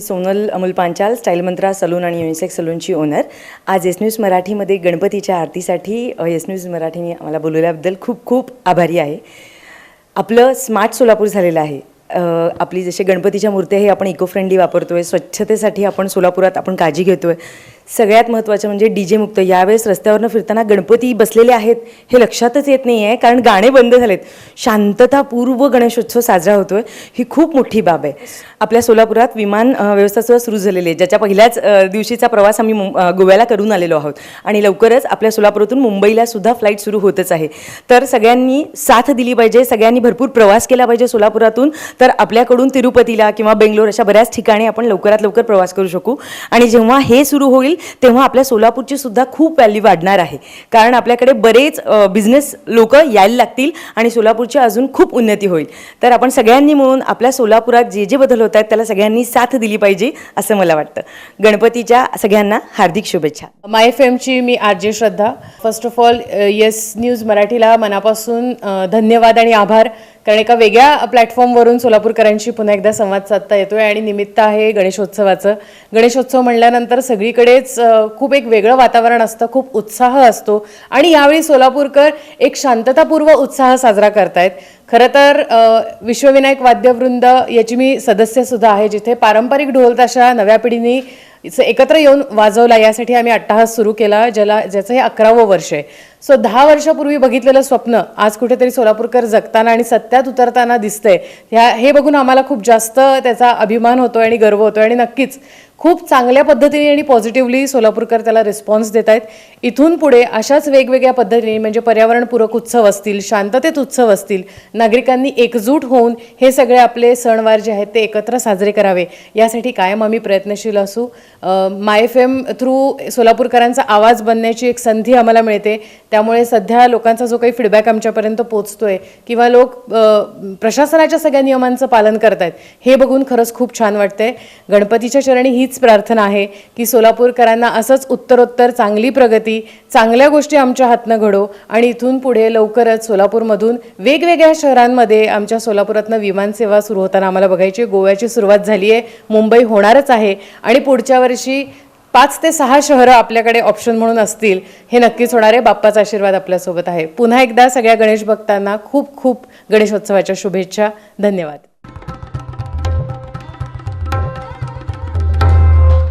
Sonal Amol Panchal style मंत्रा salon आणि unisex सलूनची owner. आज एस न्यूज मराठीमध्ये गणपतीच्या आरतीसाठी एस न्यूज मराठीने आम्हाला बोलवल्याबद्दल खूप खूप आभारी आहे. आपलं स्मार्ट सोलापूर झालेलं आहे. आपली जसे गणपतीच्या मूर्त्या हे आपण इको फ्रेंडली आहे स्वच्छतेसाठी आपण सोलापुरात आपण काळजी घेतो आहे सगळ्यात महत्त्वाचं म्हणजे डी जे मुक्त. यावेळेस रस्त्यावरनं फिरताना गणपती बसलेले आहेत हे लक्षातच येत नाही आहे कारण गाणे बंद झालेत. शांततापूर्व गणेशोत्सव साजरा होतोय ही खूप मोठी बाब आहे. आपल्या सोलापुरात विमान व्यवस्था सुद्धा सुरू झालेली आहे ज्याच्या पहिल्याच दिवशीचा प्रवास आम्ही मुं- गोव्याला करून आलेलो आहोत. आणि लवकरच आपल्या सोलापुरातून मुंबईला सुद्धा फ्लाईट सुरू होतच आहे. तर सगळ्यांनी साथ दिली पाहिजे सगळ्यांनी भरपूर प्रवास केला पाहिजे सोलापुरातून तर आपल्याकडून तिरुपतीला किंवा बेंगलोर अशा बऱ्याच ठिकाणी आपण लवकरात लवकर प्रवास करू शकू. आणि जेव्हा हे सुरू होईल तेव्हा आपल्या सोलापूरची सुद्धा खूप व्हॅल्यू वाढणार आहे. कारण आपल्याकडे बरेच बिझनेस लोक यायला लागतील आणि सोलापूरची अजून खूप उन्नती होईल. तर आपण सगळ्यांनी मिळून आपल्या सोलापुरात जे जे बदल होत आहेत त्याला सगळ्यांनी साथ दिली पाहिजे असं मला वाटतं. गणपतीच्या सगळ्यांना हार्दिक शुभेच्छा. माय एफ एमची मी R J Shraddha first of all Yes News मराठीला मनापासून धन्यवाद आणि आभार. कारण एका वेगळ्या प्लॅटफॉर्मवरून सोलापूरकरांशी पुन्हा एकदा संवाद साधता येतोय आणि निमित्त आहे गणेशोत्सवाचं. गणेशोत्सव म्हणल्यानंतर सगळीकडेच खूप एक वेगळं वातावरण असतं खूप उत्साह असतो आणि यावेळी सोलापूरकर एक शांततापूर्व उत्साह साजरा करतायत. खरं तर विश्वविनायक वाद्यवृंद याची मी सदस्यसुद्धा आहे जिथे पारंपरिक ढोल ताशा नव्या पिढीने एकत्र येऊन वाजवला. यासाठी आम्ही अट्टाहास सुरू केला ज्याला ज्याचं हे अकरावं वर्ष आहे. सो दहा वर्षापूर्वी बघितलेलं स्वप्न आज कुठेतरी सोलापूरकर जगताना आणि सत्यात उतरताना दिसतंय. ह्या हे बघून आम्हाला खूप जास्त त्याचा अभिमान होतोय आणि गर्व होतोय आणि नक्कीच खूप चांगल्या पद्धतीने आणि पॉझिटिव्हली सोलापूरकर त्याला रिस्पॉन्स देत आहेत इथून पुढे अशाच वेगवेगळ्या पद्धतीने म्हणजे पर्यावरणपूरक उत्सव असतील शांततेत उत्सव असतील नागरिकांनी एकजूट होऊन हे सगळे आपले सणवार जे आहेत ते एकत्र साजरे करावे. यासाठी कायम आम्ही प्रयत्नशील असू. माय एफ एम थ्रू सोलापूरकरांचा आवाज बनण्याची एक संधी आम्हाला मिळते. त्यामुळे सध्या लोकांचा जो काही फीडबॅक आमच्यापर्यंत पोचतोय किंवा लोक प्रशासनाच्या सगळ्या नियमांचं पालन करतायत हे बघून खरंच खूप छान वाटतंय. गणपतीच्या चरणी हीच प्रार्थना आहे की सोलापूरकरांना असंच उत्तरोत्तर चांगली प्रगती चांगल्या गोष्टी आमच्या हातनं घडो आणि इथून पुढे लवकरच सोलापूरमधून वेगवेगळ्या शहरांमध्ये आमच्या सोलापुरातनं विमानसेवा सुरू होताना आम्हाला बघायची गोव्याची सुरुवात झाली आहे मुंबई होणारच आहे आणि पुढच्या वर्षी पाच ते सहा शहरं आपल्याकडे ऑप्शन म्हणून असतील हे नक्कीच होणारे बाप्पाचा आशीर्वाद आपल्यासोबत आहे. पुन्हा एकदा सगळ्या गणेश भक्तांना खूप खूप गणेशोत्सवाच्या शुभेच्छा. धन्यवाद.